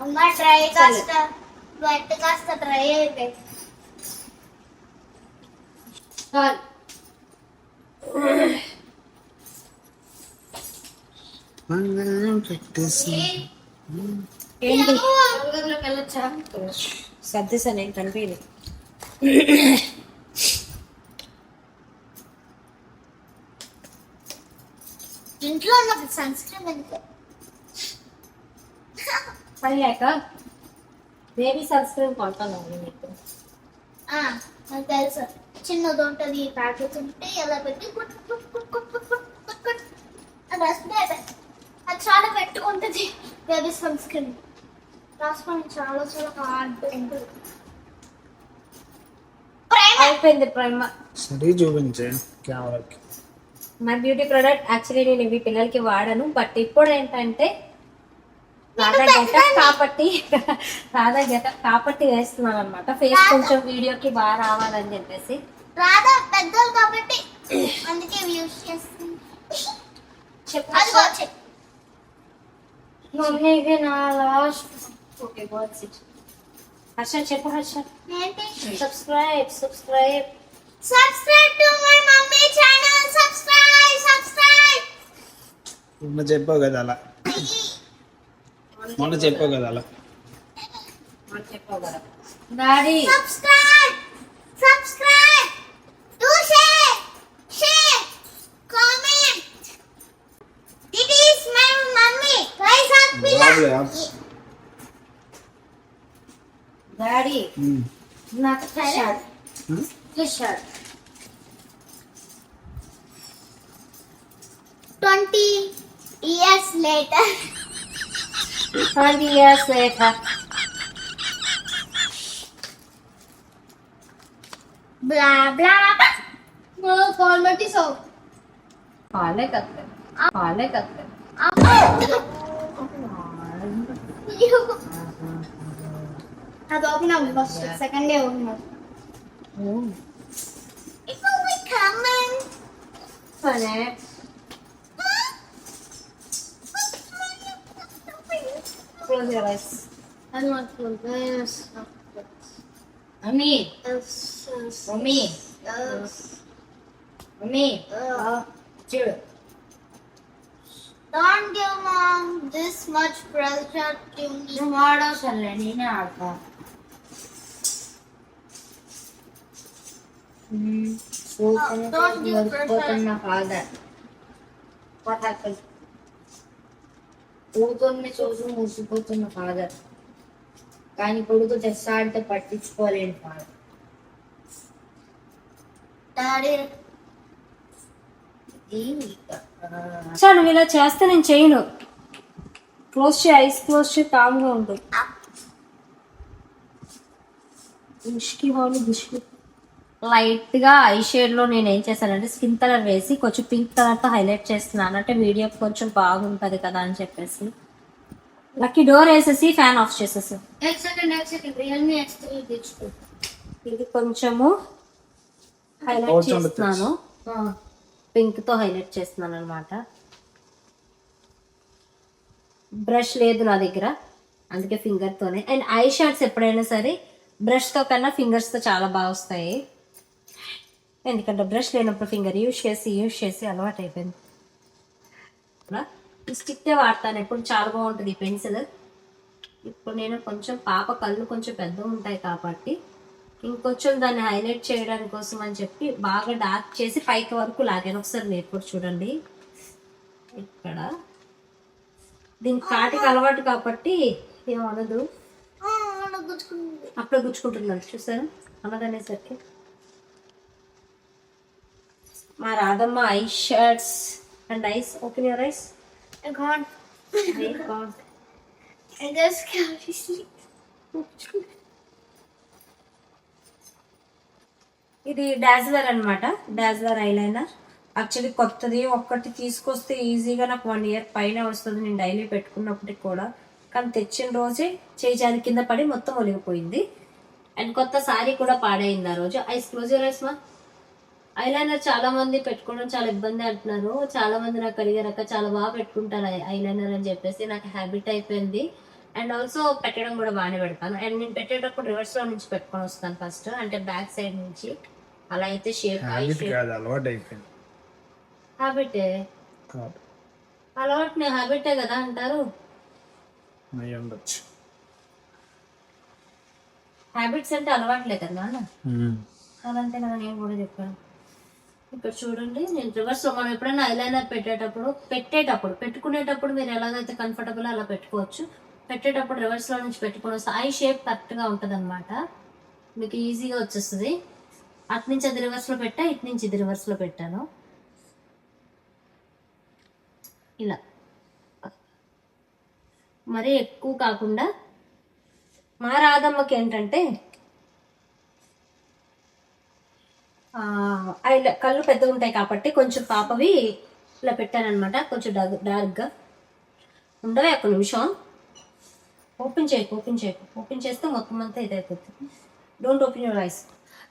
అమ్మ డ్రై కాస్త. కాస్త డ్రై అయిపోయి చాలు. మంగళం పెట్టేసి ఏంటి? నలుగురిలోకి వెళ్ళొచ్చా సర్దిసా నేను కనిపించలేదు. ఇంట్లో ఉన్నప్పుడు సన్ స్క్రీన్ ఎందుకు? పడలేక బేబీ సన్ స్క్రీన్ కొంటాను నీకు తెలుసు. చిన్నది ఉంటుంది ప్యాకెట్స్ ఉంటే ఎలా పెట్టి అది చాలా పెట్టుకుంటుంది బేబీ సన్ స్క్రీన్ చాలా చాలా హార్డ్ అయిపోయింది ప్రేమ. సరే చూపించే కెమెరాకి. మై బ్యూటీ ప్రోడక్ట్ యాక్చువల్లీ నేను ఇవి పిల్లలకి వాడను బట్ ఇప్పుడు ఏంటంటే రాధా గెటప్ కాబట్టి రాధా గెటప్ కాబట్టి వేస్తున్నాను అనమాట ఫేస్ కొంచెం వీడియోకి బాగా రావాలని చెప్పేసి. రాధా పెద్దలు కాబట్టి అందుకే యూజ్ చేస్తుంది. చెప్పు. అది బాగా చెప్పు. మమ్మీకి నా లాస్ట్ ఓకే ఇట్ హర్ష చెప్పు Harsha. Subscribe subscribe subscribe to my mummy channel subscribe subscribe చెప్పావు కదా అలా. మొన్న చెప్పావు కదా అలా. చెప్పావు కదా. Daddy. Subscribe subscribe do share share comment it is my mummy rise up బాబులే, ఆపు. డాడీ. ఉమ్. నాకు short um. Short 20 years later. Twenty years later ഹരിയസേഖ bla bla वो कौन मटी सो पाले करते पाले करते అది ఓపెన్ అవ్వదు ఫస్ట్ సెకండ్ డే ఓపెన్ అవ్వదు ఇప్పుడు కమన్ సరే one here, rice. I don't want one. Yes. Mommy. Yes. Mommy. Yes. Mummy. Uh, chill. Don't give mom this much pressure to me. Tomorrow, Sunday, Nina, Alpha. Hmm. So, oh, don't give pressure. What happened? కూతుర్ని చూసి ముసిపోతున్న father. కానీ కొడుకు తెస్తా అంటే పట్టించుకోలేని father. Daddy. Sir నువ్వు ఇలా చేస్తే నేను చేయను. క్లోజ్ చేయి ఐస్ క్లోజ్ చేయి కామ్గా ఉండు. ముష్కి వాళ్ళు ముష్కి లైట్గా ఐ షేడ్లో నేను ఏం చేశానంటే స్కిన్ కలర్ వేసి కొంచెం పింక్ కలర్తో హైలైట్ చేస్తున్నాను. అంటే వీడియో కొంచెం బాగుంటుంది కదా అని చెప్పేసి. లక్కీ డోర్ వేసేసి ఫ్యాన్ ఆఫ్ చేసేసి. Next second, next second. Realme X3 digital. ఇది కొంచెము హైలైట్ చేస్తున్నాను. పింక్తో హైలైట్ చేస్తున్నాను అనమాట బ్రష్ లేదు నా దగ్గర. అందుకే ఫింగర్ తోనే అండ్ ఐ షార్ట్స్ ఎప్పుడైనా సరే బ్రష్తో కన్నా ఫింగర్స్తో చాలా బాగా వస్తాయి. ఎందుకంటే బ్రష్ లేనప్పుడు ఫింగర్ యూజ్ చేసి యూజ్ చేసి అలవాటు అయిపోయింది స్టిక్టే వాడతాను. ఎప్పుడు చాలా బాగుంటుంది ఈ పెన్సిల్. ఇప్పుడు నేను కొంచెం పాప కళ్ళు కొంచెం పెద్ద ఉంటాయి కాబట్టి ఇంకొంచెం దాన్ని హైలైట్ చేయడానికి కోసం అని చెప్పి బాగా డార్క్ చేసి పైకి వరకు లాగాను. ఒకసారి మీరు కూడా చూడండి. ఇక్కడ. దీనికి కాటికి అలవాటు కాబట్టి ఏమనదు. అప్పుడే గుచ్చుకుంటున్నాను చూసారా? అన్నదనేసరికి మా Radhamma eye shirts and eyes. Open your eyes. ఇది డాజ్లర్ అన్నమాట. డాజ్లర్ ఐలైనర్ యాక్చువల్లీ కొత్తది ఒక్కటి తీసుకొస్తే ఈజీగా నాకు వన్ ఇయర్ పైన వస్తుంది. నేను డైలీ పెట్టుకున్నప్పటికి కూడా. కానీ తెచ్చిన రోజే చేయి కింద పడి మొత్తం ఒలిగిపోయింది. అండ్ కొత్త సారీ కూడా పాడైంది ఆ రోజు. ఐస్ క్లోజర్ ఐస్ మా ఐలైనర్ చాలా మంది పెట్టుకోవడం చాలా ఇబ్బంది అంటున్నారు. చాలా మంది నాకు అడిగారక్క చాలా బాగా పెట్టుకుంటారు ఐలైనర్ అని చెప్పేసి నాకు హ్యాబిట్ అయిపోయింది. అండ్ ఆల్సో పెట్టడం కూడా బాగానే పెడతాను. అండ్ నేను పెట్టేటప్పుడు రివర్స్లో నుంచి పెట్టుకొని వస్తాను ఫస్ట్ అంటే బ్యాక్ సైడ్ నుంచి. అలా అయితే షేప్ హ్యాబిట్ అలవాటు హ్యాబిట్ కాదు అలవాటు నేను హ్యాబిటే కదా అంటారు? హ్యాబిట్స్ అంటే అలవాట్లే కదా అలాంటే కదా నేను కూడా చెప్పాను. ఇక్కడ చూడండి నేను రివర్స్లో మనం ఎప్పుడైనా ఐలైనర్ పెట్టేటప్పుడు పెట్టేటప్పుడు పెట్టుకునేటప్పుడు మీరు ఎలాగైతే కంఫర్టబుల్ అలా పెట్టుకోవచ్చు పెట్టేటప్పుడు రివర్స్లో నుంచి పెట్టుకుని వస్తే ఐ షేప్ కరెక్ట్గా ఉంటుంది అనమాట మీకు ఈజీగా వచ్చేస్తుంది. అటు నుంచి అది రివర్స్లో పెట్టా ఇటు నుంచి ఇది రివర్స్లో పెట్టాను. ఇలా. మరీ ఎక్కువ కాకుండా మా రాధమ్మకి ఏంటంటే ఇలా కళ్ళు పెద్దగా ఉంటాయి కాబట్టి కొంచెం పాపవి ఇలా పెట్టానమాట కొంచెం డార్క్ డార్క్గా ఉండవే ఒక నిమిషం. ఓపెన్ చేయకు ఓపెన్ చేయకు. ఓపెన్ చేస్తే మొత్తం అంతా ఇది అయిపోతుంది డోంట్ ఓపెన్ యువర్ ఐస్.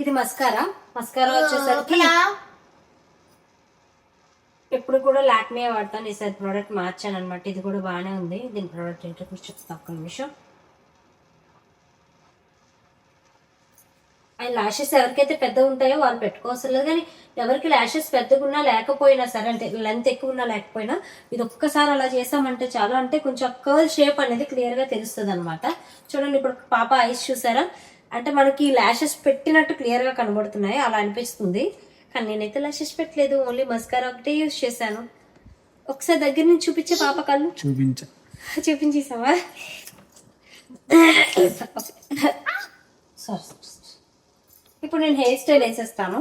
ఇది మస్కారా? మస్కారా వచ్చేసరికి ఎప్పుడు కూడా లాక్మే వాడతాను. ఈసారి ప్రోడక్ట్ మార్చాను అనమాట ఇది కూడా బాగానే ఉంది. దీని ప్రోడక్ట్ ఏంటో చెప్తా ఒక్క నిమిషం. అండ్ లాషెస్ ఎవరికైతే పెద్దగా ఉంటాయో వాళ్ళు పెట్టుకోవసరం లేదు. కానీ ఎవరికి లాషెస్ పెద్దగా ఉన్నా లేకపోయినా సరే అంటే లెంత్ ఎక్కువ ఉన్నా లేకపోయినా ఇది ఒక్కసారి అలా చేసామంటే చాలా. అంటే కొంచెం కర్ల్ షేప్ అనేది క్లియర్గా తెలుస్తుంది అనమాట చూడండి ఇప్పుడు పాప ఐస్ చూసారా? అంటే మనకి లాషెస్ పెట్టినట్టు క్లియర్గా కనబడుతున్నాయి. అలా అనిపిస్తుంది. కానీ నేనైతే లాషెస్ పెట్టలేదు. ఓన్లీ మస్కారా ఒకటే యూజ్ చేశాను. ఒకసారి దగ్గర నుంచి చూపించే పాప కళ్ళు. చూపించా. చూపించేసావా? సారీ. ఇప్పుడు నేను హెయిర్ స్టైల్ వేసేస్తాను.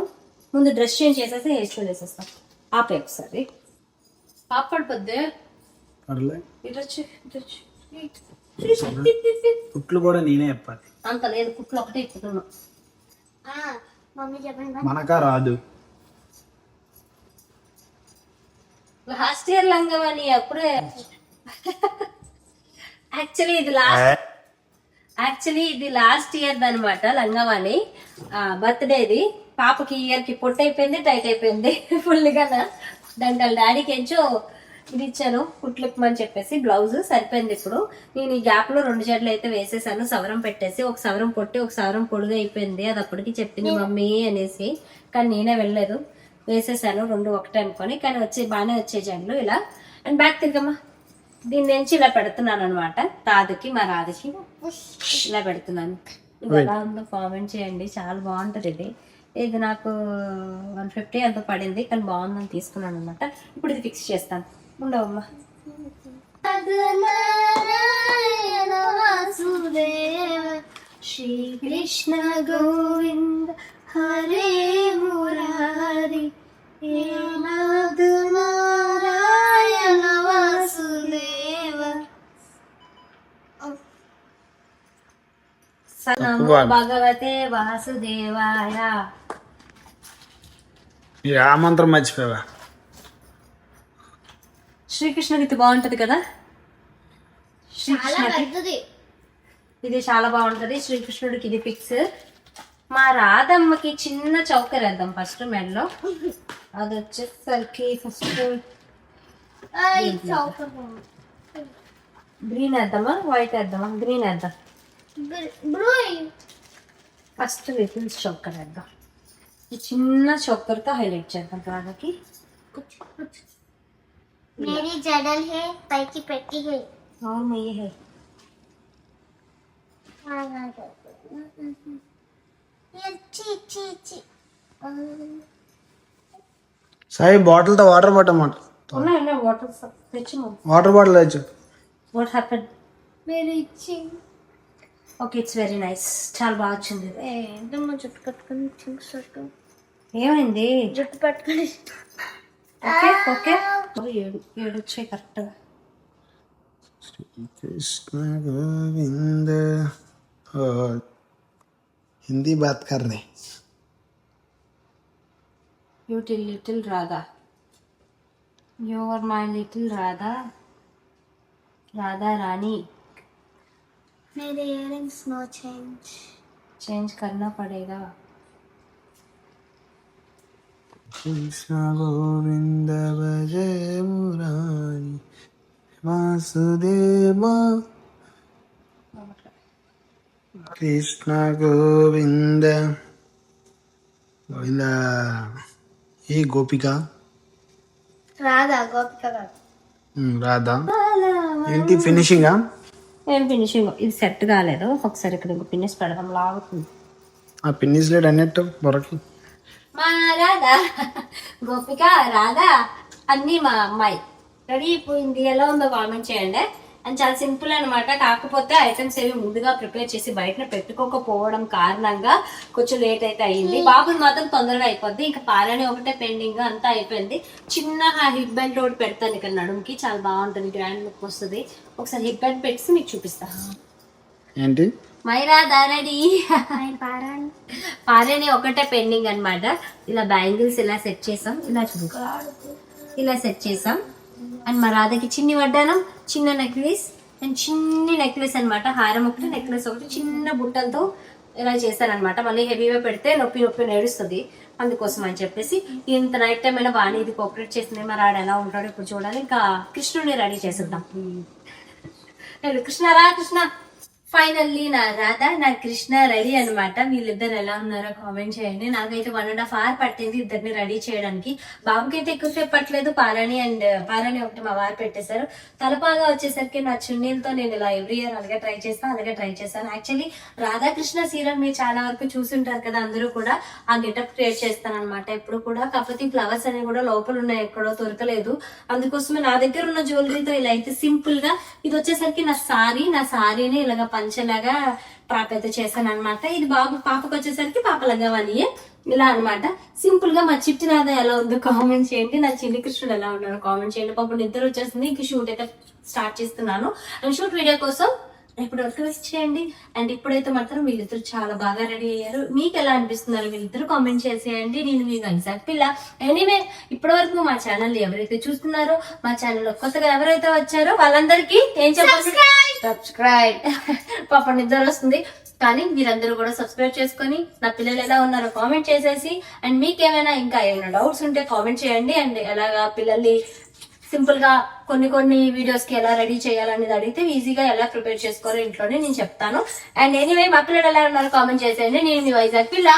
ముందు డ్రెస్ చేంజ్ చేసేసి హెయిర్ స్టైల్ వేసేస్తాను ఆపే ఒకసారి. పాప పడిపోద్ది పర్లే ఇటు వచ్చి ఇటు వచ్చి. పుట్లు కూడా నేనే చెప్పాలి. అంత లేదు కుట్లు ఒకటే ఇప్పుతున్నాను ఆ, మమ్మీ చెప్పండి మనకా రాదు. లాస్ట్ ఇయర్ లంగమని అప్పుడే. యాక్చువల్లీ ఇది లాస్ట్ యాక్చువల్లీ ఇది లాస్ట్ ఇయర్ అనమాట లంగవాణి. బర్త్డేది పాపకి ఇయర్కి పొట్టు అయిపోయింది టైట్ అయిపోయింది ఫుల్గా దాని వాళ్ళ డాడీకి ఎంచో ఇది ఇచ్చాను కుట్లిప్పమని చెప్పేసి బ్లౌజ్ సరిపోయింది ఇప్పుడు. నేను ఈ గ్యాప్లో రెండు జడలు అయితే వేసేసాను సవరం పెట్టేసి ఒక సవరం పొట్టి ఒక సవరం పొడుగు అయిపోయింది అది అప్పటికి చెప్పింది మమ్మీ అనేసి. కానీ నేనే వెళ్ళలేదు. వేసేసాను రెండు ఒకటే అనుకొని కానీ వచ్చి బాగానే వచ్చే జడలు ఇలా. అండ్ బ్యాక్ తిరిగమ్మా. దీని నుంచి ఇలా పెడుతున్నాను అనమాట రాధకి మా రాధకి. ఇలా పెడుతున్నాను. ఇది ఎలా ఉందో కామెంట్ చేయండి. చాలా బాగుంటది ఇది. ఇది నాకు వన్ ఫిఫ్టీ అంత పడింది కానీ బాగుందని తీసుకున్నాను అనమాట. ఇప్పుడు ఇది ఫిక్స్ చేస్తాను. ఉండవమ్మా. శ్రీకృష్ణ గోవింద హరే మురారి నారాయణ. సనమో భగవతే వాసుదేవాయ. ఆ మంత్రం మర్చిపోయావా? శ్రీకృష్ణ గీత బాగుంటది కదా? శ్రీకృష్ణ ఇది చాలా బాగుంటది. శ్రీకృష్ణుడికి ఇది ఫిక్స్ మా రాధమ్మకి చిన్న చౌకర్ వేద్దాం ఫస్ట్ మెడలో. అది వచ్చేసరికి ఫస్ట్. గ్రీన్ వేద్దామా? వైట్ వేద్దామా? గ్రీన్ వేద్దాం. Blue- blue first little choker వేద్దాం ఈ చిన్న చౌకర్తో హైలైట్ చేద్దాం రాధకి మేరీ జడల్ హే పైకి పెట్టి హే అవును ये है చి చి చి సాయి బాటిల్తో వాటర్ పట్టమాట ఉన్నాయి ఉన్నాయి వాటర్ తెచ్చు వాటర్ బాటిల్ తెచ్చు వాట్ హ్యాపెన్ మీరు ఇచ్చి ఓకే ఇట్స్ వెరీ నైస్ చాలా బాగా వచ్చింది. ఏంటమ్మా జుట్టు కట్టుకుని చూసారు ఏమైంది? జుట్టు పట్టుకుని. ఓకే ఓకే ఏడు ఏడు వచ్చాయి కరెక్ట్గా కృష్ణ గోవింద హిందీ బాత్ కర్ రే little little Radha your my little Radha Radha Rani मेरे इयरिंग्स नो चेंज चेंज करना पड़ेगा कृष्ण गोविंद भजे मुरारी वासुदेव కృష్ణ గోవింద గోవింద ఏ గోపిక రాదా గోపిక కాదు ఉమ్, రాధా ఏంటి ఫినిషింగా ఏం ఫినిషింగ్ ఇది సెట్ కాలేదు. ఒకసారి ఇక్కడ ఇంకో ఫినిష్ పెడదాం లాగుతుంది. ఆ పిన్నిస్ లేడు అన్నట్టు బొరకి మా రాధా గోపిక రాధా అన్నీ మా అమ్మాయి. రెడీ అయిపోయింది ఎలా ఉందో కామెంట్ చేయండి. అండ్ చాలా సింపుల్ అన్నమాట. కాకపోతే ఐటమ్స్ ఏవి ముందుగా ప్రిపేర్ చేసి బయట పెట్టుకోకపోవడం కారణంగా కొంచెం లేట్ అయితే అయ్యింది. బాబుని మాత్రం తొందరగా అయిపోద్ది. ఇంకా పాలని ఒకటే పెండింగ్ అంతా అయిపోయింది. చిన్న హిప్ బెల్ట్ ఒకటి పెడతాను ఇక్కడ నడుముకి. చాలా బాగుంటుంది. గ్రాండ్ లుక్ వస్తుంది. ఒకసారి హిప్ బెల్ట్ పెట్టి మీకు చూపిస్తాను ఏంటి? మైరా దారడి పారేని ఒకటే పెండింగ్ అన్నమాట. ఇలా బ్యాంగిల్స్ ఇలా సెట్ చేసాం. ఇలా చూడు. ఇలా సెట్ చేసాం. అండ్ మా రాధకి చిన్ని వడ్డానం చిన్న నెక్లెస్ అండ్ చిన్ని నెక్లెస్ అన్నమాట. హారం ఒకటి నెక్లెస్ ఒకటి చిన్న బుట్టలతో ఇలా చేశారనమాట మళ్ళీ హెవీగా పెడితే నొప్పి నొప్పి నేడుస్తుంది అందుకోసం అని చెప్పేసి ఇంత నైట్ టైం అయినా బాగానే ఇది కోఆపరేట్ చేసింది. మా రాడు ఎలా ఉంటాడో ఇప్పుడు చూడాలి. ఇంకా కృష్ణుని రెడీ చేసేద్దాం. కృష్ణ రా కృష్ణ. ఫైనల్లీ నా రాధా నా కృష్ణ రెడీ అన్నమాట. వీళ్ళిద్దరు ఎలా ఉన్నారో కామెంట్ చేయండి. నాకైతే వన్ అండ్ హాఫ్ అవర్ పట్టింది ఇద్దరిని రెడీ చేయడానికి. బాబుకి అయితే ఎక్కువసేపు పట్టలేదు. పారాణి అండ్ పారాణి ఒకటి మా వారు పెట్టేశారు. తలపాగా వచ్చేసరికి నా చున్నీలతో నేను ఇలా ఎవ్రీ ఇయర్ అలాగే ట్రై చేస్తాను అలాగే ట్రై చేస్తాను. యాక్చువల్లీ రాధాకృష్ణ సీరియల్ మీరు చాలా వరకు చూసుంటారు కదా అందరూ కూడా ఆ గెటప్ క్రియేట్ చేస్తాను అనమాట ఎప్పుడు కూడా కాకపోతే ఫ్లవర్స్ అనేవి కూడా లోపల ఉన్నాయి ఎక్కడో దొరకలేదు. అందుకోసమే నా దగ్గర ఉన్న జ్యువెలరీతో ఇలా అయితే సింపుల్గా ఇది వచ్చేసరికి నా సారీ నా సారీని ఇలాగ పంచలాగా పాప అయితే చేశాను అనమాట ఇది బాబు పాపకు వచ్చేసరికి పాప లంగవని ఇలా అన్నమాట. సింపుల్గా మా చిట్టి నాద ఎలా ఉందో కామెంట్ చేయండి. నా చిన్ని కృష్ణుడు ఎలా ఉన్నాడు కామెంట్ చేయండి. పాపం నిద్ర వచ్చేస్తుంది. ఇంక షూట్ అయితే స్టార్ట్ చేస్తున్నాను. అండ్ షూట్ వీడియో కోసం ఇప్పుడు రిక్వెస్ట్ చేయండి అండ్? ఇప్పుడైతే మాత్రం వీళ్ళిద్దరు చాలా బాగా రెడీ అయ్యారు. మీకు ఎలా అనిపిస్తున్నారు? వీళ్ళిద్దరు కామెంట్ చేసేయండి. నేను మీకు అనిసారి పిల్ల. ఎనీవే ఇప్పటి వరకు మా ఛానల్ ఎవరైతే చూస్తున్నారో మా ఛానల్ కొత్తగా ఎవరైతే వచ్చారో వాళ్ళందరికీ ఏం చెప్పాలి? సబ్స్క్రైబ్ పాప నిద్ర వస్తుంది. కానీ మీరందరూ కూడా సబ్స్క్రైబ్ చేసుకొని నా పిల్లలు ఎలా ఉన్నారో కామెంట్ చేసేసి అండ్ మీకు ఏమైనా ఇంకా ఏమైనా డౌట్స్ ఉంటే కామెంట్ చేయండి. అండ్ ఎలాగా పిల్లల్ని సింపుల్గా కొన్ని కొన్ని వీడియోస్కి ఎలా రెడీ చేయాలనేది అడిగితే ఈజీగా ఎలా ప్రిపేర్ చేసుకోవాలో ఇంట్లోనే నేను చెప్తాను. అండ్ ఎనీవే మా పిల్లలు ఎలా ఉన్నారో కామెంట్ చేసేయండి. నేను మీ వైజాగ్ పిల్ల.